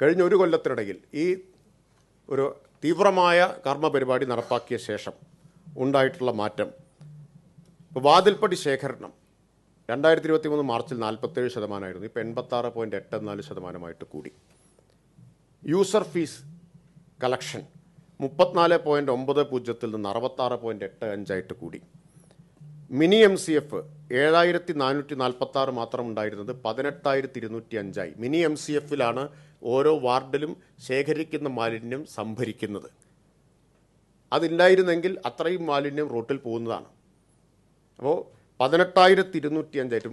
കഴിഞ്ഞ ഒരു കൊല്ലത്തിനിടയിൽ ഈ ഒരു തീവ്രമായ കർമ്മ പരിപാടി നടപ്പാക്കിയ ശേഷം ഉണ്ടായിട്ടുള്ള മാറ്റം. ഇപ്പോൾ വാതിൽപ്പടി ശേഖരണം രണ്ടായിരത്തി ഇരുപത്തി മൂന്ന് മാർച്ചിൽ നാൽപ്പത്തേഴ് ശതമാനമായിരുന്നു. ഇപ്പോൾ എൺപത്താറ് പോയിന്റ് എട്ട് നാല് ശതമാനമായിട്ട് കൂടി. യൂസർ ഫീസ് കളക്ഷൻ മുപ്പത്തിനാല് പോയിന്റ് ഒമ്പത് പൂജ്യത്തിൽ നിന്ന് അറുപത്താറ് പോയിന്റ് എട്ട് അഞ്ചായിട്ട് കൂടി. മിനി എം സി എഫ് ഏഴായിരത്തി നാനൂറ്റി നാൽപ്പത്തി ആറ് മാത്രം ഉണ്ടായിരുന്നത് പതിനെട്ടായിരത്തി ഇരുന്നൂറ്റി അഞ്ചായി മിനി എം സി എഫിലാണ് ഓരോ വാർഡിലും ശേഖരിക്കുന്ന മാലിന്യം സംഭരിക്കുന്നത്. അതില്ലായിരുന്നെങ്കിൽ അത്രയും മാലിന്യം റോട്ടിൽ പോകുന്നതാണ്. അപ്പോൾ പതിനെട്ടായിരത്തി ഇരുന്നൂറ്റി അഞ്ചായിട്ട്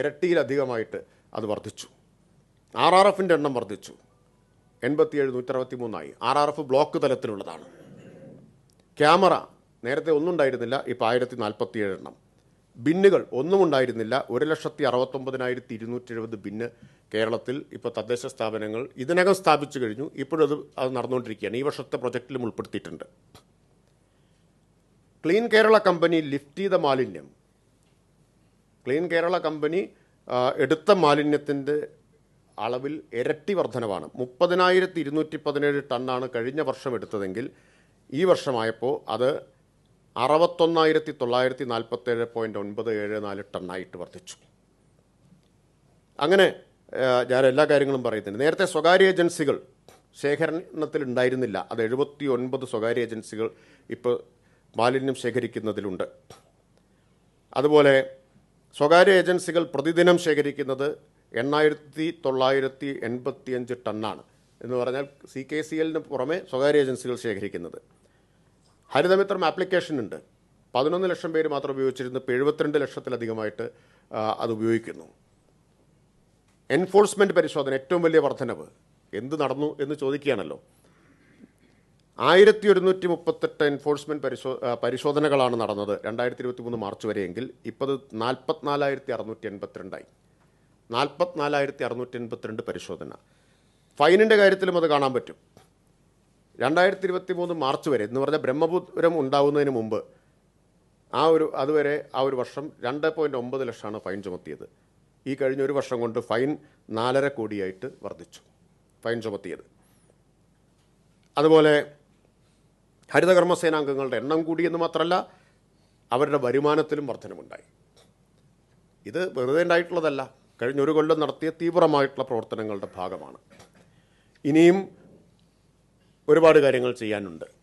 ഇരട്ടിയിലധികമായിട്ട് അത് വർദ്ധിച്ചു. ആർ ആർ എഫിന്റെ എണ്ണം വർദ്ധിച്ചു. എൺപത്തിയേഴ് നൂറ്ററുപത്തി മൂന്നായി ആർ ആർ എഫ് ബ്ലോക്ക് തലത്തിലുള്ളതാണ്. ക്യാമറ നേരത്തെ ഒന്നും ഉണ്ടായിരുന്നില്ല ഇപ്പോൾ ആയിരത്തി നാൽപ്പത്തിയേഴ് എണ്ണം ബിന്നുകൾ ഒന്നും ഉണ്ടായിരുന്നില്ല ഒരു ലക്ഷത്തി അറുപത്തൊമ്പതിനായിരത്തി ഇരുന്നൂറ്റി എഴുപത് ബിന്ന് കേരളത്തിൽ ഇപ്പോൾ തദ്ദേശ സ്ഥാപനങ്ങൾ ഇതിനകം സ്ഥാപിച്ചു കഴിഞ്ഞു ഇപ്പോഴത് അത് നടന്നുകൊണ്ടിരിക്കുകയാണ് ഈ വർഷത്തെ പ്രൊജക്റ്റിലും ഉൾപ്പെടുത്തിയിട്ടുണ്ട്. ക്ലീൻ കേരള കമ്പനി ലിഫ്റ്റ് ചെയ്ത മാലിന്യം. ക്ലീൻ കേരള കമ്പനി എടുത്ത മാലിന്യത്തിന്റെ അളവിൽ ഇരട്ടി വർധനവാണ്. മുപ്പതിനായിരത്തി ഇരുന്നൂറ്റി പതിനേഴ് ടണ്ണാണ് കഴിഞ്ഞ വർഷം എടുത്തതെങ്കിൽ ഈ വർഷമായപ്പോൾ അത് അറുപത്തൊന്നായിരത്തി തൊള്ളായിരത്തി നാൽപ്പത്തേഴ് പോയിന്റ് ഒൻപത് ഏഴ് നാല് ടണ്ണായിട്ട് വർദ്ധിച്ചു. അങ്ങനെ ഞാൻ എല്ലാ കാര്യങ്ങളും പറയുന്നുണ്ട്. നേരത്തെ സ്വകാര്യ ഏജൻസികൾ ശേഖരണത്തിൽ ഉണ്ടായിരുന്നില്ല. അത് എഴുപത്തി ഒൻപത് സ്വകാര്യ ഏജൻസികൾ ഇപ്പോൾ മാലിന്യം ശേഖരിക്കുന്നതിലുണ്ട്. അതുപോലെ സ്വകാര്യ ഏജൻസികൾ പ്രതിദിനം ശേഖരിക്കുന്നത് എണ്ണായിരത്തി തൊള്ളായിരത്തി എൺപത്തിയഞ്ച് ടണ്ണാണ് എന്ന് പറഞ്ഞാൽ സി കെ സി എല്ലിന് പുറമെ സ്വകാര്യ ഏജൻസികൾ ശേഖരിക്കുന്നത്. ഹരിതമിത്രം ആപ്ലിക്കേഷൻ ഉണ്ട് പതിനൊന്ന് ലക്ഷം പേര് മാത്രം ഉപയോഗിച്ചിരുന്നു. ഇപ്പോൾ എഴുപത്തിരണ്ട് ലക്ഷത്തിലധികമായിട്ട് അത് ഉപയോഗിക്കുന്നു. എൻഫോഴ്സ്മെന്റ് പരിശോധന ഏറ്റവും വലിയ വർധനവ്. എന്ത് നടന്നു എന്ന് ചോദിക്കുകയാണല്ലോ. ആയിരത്തി ഒരുന്നൂറ്റി മുപ്പത്തെട്ട് എൻഫോഴ്സ്മെന്റ് പരിശോ പരിശോധനകളാണ് നടന്നത്. രണ്ടായിരത്തി ഇരുപത്തി മൂന്ന് മാർച്ച് വരെയെങ്കിൽ ഇപ്പോൾ അത് നാൽപ്പത്തിനാലായിരത്തി അറുന്നൂറ്റി എൺപത്തിരണ്ടായി നാൽപ്പത്തിനാലായിരത്തി അറുന്നൂറ്റി എൺപത്തിരണ്ട് പരിശോധന. ഫൈനിന്റെ കാര്യത്തിലും അത് കാണാൻ പറ്റും. രണ്ടായിരത്തി ഇരുപത്തി മൂന്ന് മാർച്ച് വരെ എന്ന് പറഞ്ഞാൽ ബ്രഹ്മപുരം ഉണ്ടാകുന്നതിന് മുമ്പ് ആ ഒരു അതുവരെ ആ ഒരു വർഷം രണ്ട് പോയിന്റ് ഒമ്പത് ലക്ഷമാണ് ഫൈൻ ചുമത്തിയത്. ഈ കഴിഞ്ഞ ഒരു വർഷം കൊണ്ട് ഫൈൻ നാലര കോടിയായിട്ട് വർദ്ധിച്ചു. ഫൈൻ ചുമത്തിയത്. അതുപോലെ ഹരിതകർമ്മസേനാംഗങ്ങളുടെ എണ്ണം കൂടിയെന്ന് മാത്രമല്ല അവരുടെ വരുമാനത്തിലും വർധനമുണ്ടായി. ഇത് വെറുതെ ഉണ്ടായിട്ടുള്ളതല്ല. കഴിഞ്ഞ ഒരു കൊല്ലം നടത്തിയ തീവ്രമായിട്ടുള്ള പ്രവർത്തനങ്ങളുടെ ഭാഗമാണ്. ഇനിയും ഒരുപാട് കാര്യങ്ങൾ ചെയ്യാനുണ്ട്.